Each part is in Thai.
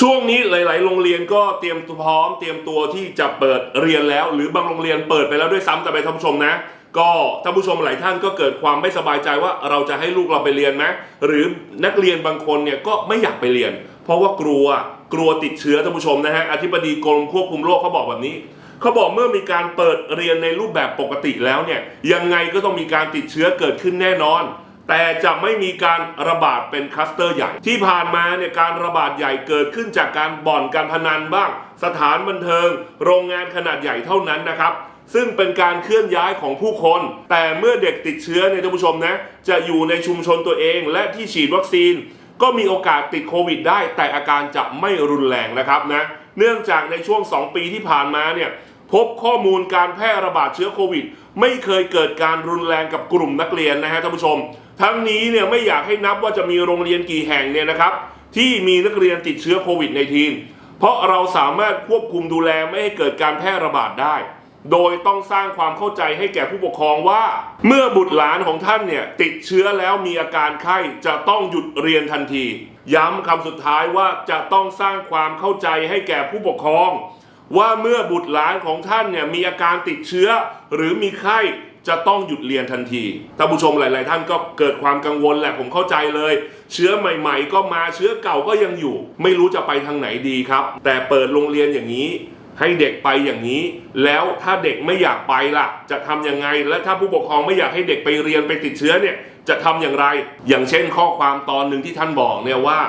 ช่วงนี้หลาย ๆ โรงเรียนก็เตรียมพร้อม เตรียมตัวที่จะเปิดเรียนแล้ว หรือบางโรงเรียนเปิดไปแล้วด้วยซ้ำแต่ไปท่านผู้ชมนะ ก็ท่านผู้ชมหลายท่านก็เกิดความไม่สบายใจว่าเราจะให้ลูกเราไปเรียนไหมหรือนักเรียนบางคนเนี่ยก็ไม่อยากไปเรียน เพราะว่ากลัวกลัวติดเชื้อท่านผู้ชมนะฮะอธิบดีกรมควบคุมโรคเขาบอกแบบนี้เขาบอกเมื่อมีการเปิดเรียนในรูปแบบปกติแล้วเนี่ยยังไงก็ต้องมีการติดเชื้อเกิดขึ้นแน่นอน แต่จะไม่มีการระบาดเป็นคลัสเตอร์ใหญ่ ที่ผ่านมาเนี่ยการระบาดใหญ่เกิดขึ้นจากการบ่อนการพนันบ้าง สถานบันเทิง โรงงานขนาดใหญ่เท่านั้นนะครับซึ่งเป็นการเคลื่อนย้ายของผู้คน แต่เมื่อเด็กติดเชื้อเนี่ยท่านผู้ชมนะจะอยู่ในชุมชนตัวเองและที่ฉีดวัคซีน ก็มีโอกาสติดโควิดได้ แต่อาการจะไม่รุนแรงนะครับนะเนื่องจากในช่วง 2 ปีที่ผ่านมาเนี่ย พบข้อมูลการแพร่ระบาดเชื้อโควิด ไม่เคยเกิดการรุนแรงกับกลุ่มนักเรียนนะฮะท่านผู้ชม ทั้งนี้เนี่ยไม่อยากให้นับว่าจะมีโรงเรียนกี่แห่งเนี่ยนะครับที่มีนักเรียนติดเชื้อโควิดในทีนเพราะเราสามารถควบคุมดูแลไม่ให้เกิดการแพร่ระบาดได้ โดยต้องสร้างความเข้าใจให้แก่ผู้ปกครองว่า เมื่อบุตรหลานของท่านเนี่ยติดเชื้อแล้วมีอาการไข้จะต้องหยุดเรียนทันที ย้ำคำสุดท้ายว่าจะต้องสร้างความเข้าใจให้แก่ผู้ปกครอง ว่าเมื่อบุตรหลานของท่านเนี่ยมีอาการติดเชื้อ หรือมีไข้จะต้องหยุดเรียนทันทีท่านผู้ชมหลาย ๆ ท่านก็เกิดความกังวลแหละผมเข้าใจเลย เชื้อใหม่ ๆ ก็มาเชื้อเก่าก็ยังอยู่ ไม่รู้จะไปทางไหนดีครับ แต่เปิดโรงเรียนอย่างนี้ ให้เด็กไปอย่างนี้ แล้วถ้าเด็กไม่อยากไปล่ะ จะทำยังไง และถ้าผู้ปกครองไม่อยากให้เด็กไปเรียนไปติดเชื้อเนี่ยจะทำอย่างไร อย่างเช่นข้อความตอนหนึ่งที่ท่านบอกเนี่ยว่า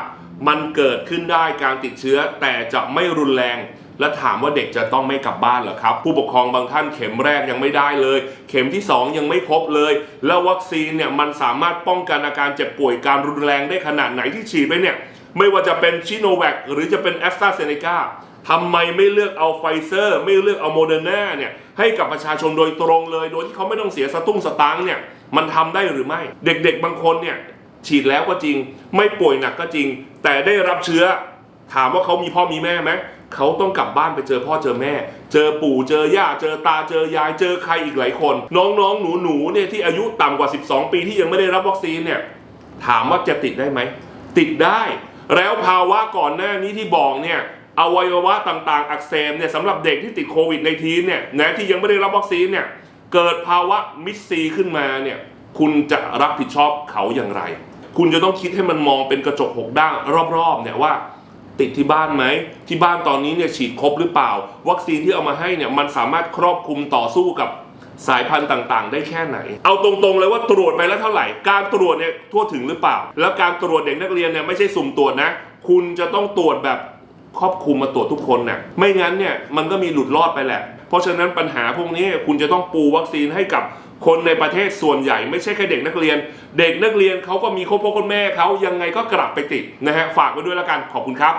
มันเกิดขึ้นได้การติดเชื้อแต่จะไม่รุนแรง และถามว่าเด็กจะต้องไม่กลับบ้านเหรอครับ ผู้ปกครองบางท่านเข็มแรกยังไม่ได้เลย เข็มที่ 2 ยังไม่ครบเลย แล้ววัคซีนเนี่ยมันสามารถป้องกันอาการเจ็บป่วยการรุนแรงได้ขนาดไหนที่ฉีดไปเนี่ยไม่ว่าจะเป็นชิโนแวคหรือจะเป็นแอสตราเซเนกาทำไมไม่เลือกเอาไฟเซอร์ ไม่เลือกเอาโมเดอร์นาเนี่ยให้กับประชาชนโดยตรงเลย โดยที่เขาไม่ต้องเสียสตุ้งสตังค์เนี่ยมันทำได้หรือไม่ เด็กๆบางคนเนี่ยฉีดแล้วก็จริง ไม่ป่วยหนักก็จริง แต่ได้รับเชื้อ ถามว่าเขามีพ่อมีแม่ไหม เขาต้องกลับบ้านไปเจอพ่อเจอแม่ เจอปู่เจอย่าเจอตาเจอยายเจอใครอีกหลายคน น้องๆหนูๆเนี่ยที่อายุต่ำกว่า 12 ปีที่ยังไม่ได้รับวัคซีนเนี่ยถามว่าจะติดได้ไหม ติดได้ แล้วภาวะก่อนหน้านี้ที่บอกเนี่ยอวัยวะต่างๆ อักเสบเนี่ยสำหรับเด็กที่ติดโควิดในทีเนี่ยนะที่ยังไม่ได้รับวัคซีนเนี่ยเกิดภาวะมิดซีขึ้นมาเนี่ยคุณจะรับผิดชอบเขาอย่างไร คุณจะต้องคิดให้มันมองเป็นกระจกหกด้านรอบๆเนี่ยว่า ติดที่บ้านไหม ที่บ้านตอนนี้เนี่ยฉีดครบหรือเปล่า วัคซีนที่เอามาให้เนี่ยมันสามารถครอบคลุมต่อสู้กับสายพันธุ์ต่างๆ ได้แค่ไหน เอาตรงๆเลยว่าตรวจไปแล้วเท่าไหร่ การตรวจเนี่ยทั่วถึงหรือเปล่า แล้วการตรวจเด็กนักเรียนเนี่ยไม่ใช่สุ่มตรวจนะ คุณจะต้องตรวจแบบครอบคลุมมาตรวจทุกคนน่ะไม่งั้นเนี่ยมันก็มีหลุดรอดไปแหละ เพราะฉะนั้นปัญหาพวกนี้คุณจะต้องปูวัคซีนให้กับ คนในประเทศส่วนใหญ่ไม่ใช่แค่เด็กนักเรียน เด็กนักเรียนเขาก็มีครอบครัวคนแม่เขายังไงก็กลับไปติดนะฮะฝากไว้ด้วยแล้วกันขอบคุณครับ